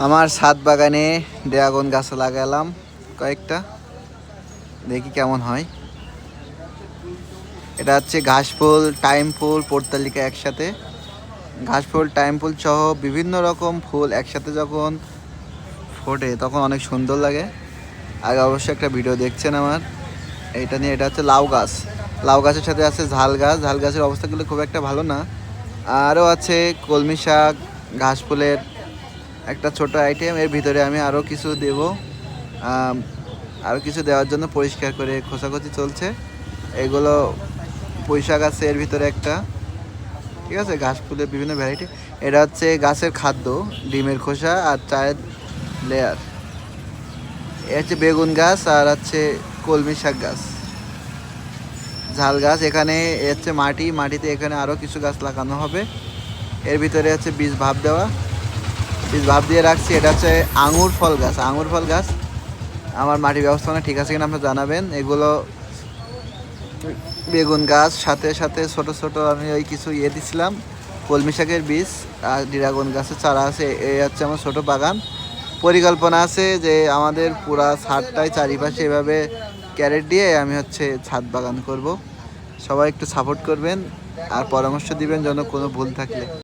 আমার ছাদ বাগানে ড্রাগন গাছ লাগালাম কয়েকটা। দেখি কেমন হয়। এটা হচ্ছে ঘাস ফুল, টাইম ফুল পর্তালিকা একসাথে। ঘাস ফুল, টাইম ফুল সহ বিভিন্ন রকম ফুল একসাথে যখন ফোটে তখন অনেক সুন্দর লাগে। আগে অবশ্যই একটা ভিডিও দেখছেন আমার। এটা নিয়ে এটা হচ্ছে লাউ গাছ। লাউ গাছের সাথে আছে ঝাল গাছ। ঝাল গাছের অবস্থাগুলো খুব একটা ভালো না। আরও আছে কলমি শাক, ঘাস ফুলের একটা ছোট আইটেম এর ভিতরে আমি আরও কিছু দেব। আরও কিছু দেওয়ার জন্য পরিষ্কার করে খোসাখুচি চলছে। এগুলো পুঁইশাক আছে, এর ভিতরে একটা। ঠিক আছে, ঘাস ফুলের বিভিন্ন ভ্যারাইটি এটা হচ্ছে গাছের খাদ্য, ডিমের খোসা আর চায়ের লেয়ার এ হচ্ছে বেগুন গাছ আর হচ্ছে কলমি শাক গাছ। ঝাল গাছ, এখানে হচ্ছে মাটি। মাটিতে এখানে আরও কিছু গাছ লাগানো হবে। এর ভিতরে হচ্ছে বীজ ভাব দেওয়া। বীজ ভাব দিয়ে রাখছি, এটা হচ্ছে আঙুর ফল গাছ। আঙুর ফল গাছ, আমার মাটি ব্যবস্থাপনা ঠিক আছে কিনা আপনারা জানাবেন। এগুলো বেগুন গাছ, সাথে সাথে ছোট ছোট আমি ওই কিছু ইয়ে দিছিলাম, কলমি শাকের বীজ আর ড্রাগন গাছের চারা আছে এই হচ্ছে আমার ছোট বাগান। পরিকল্পনা আছে যে আমাদের পুরা ছাদটাই চারিপাশে এভাবে ক্যারেট দিয়ে আমি হচ্ছে ছাদ বাগান করব। সবাই একটু সাপোর্ট করবেন আর পরামর্শ দিবেন যেন কোনো ভুল থাকলে।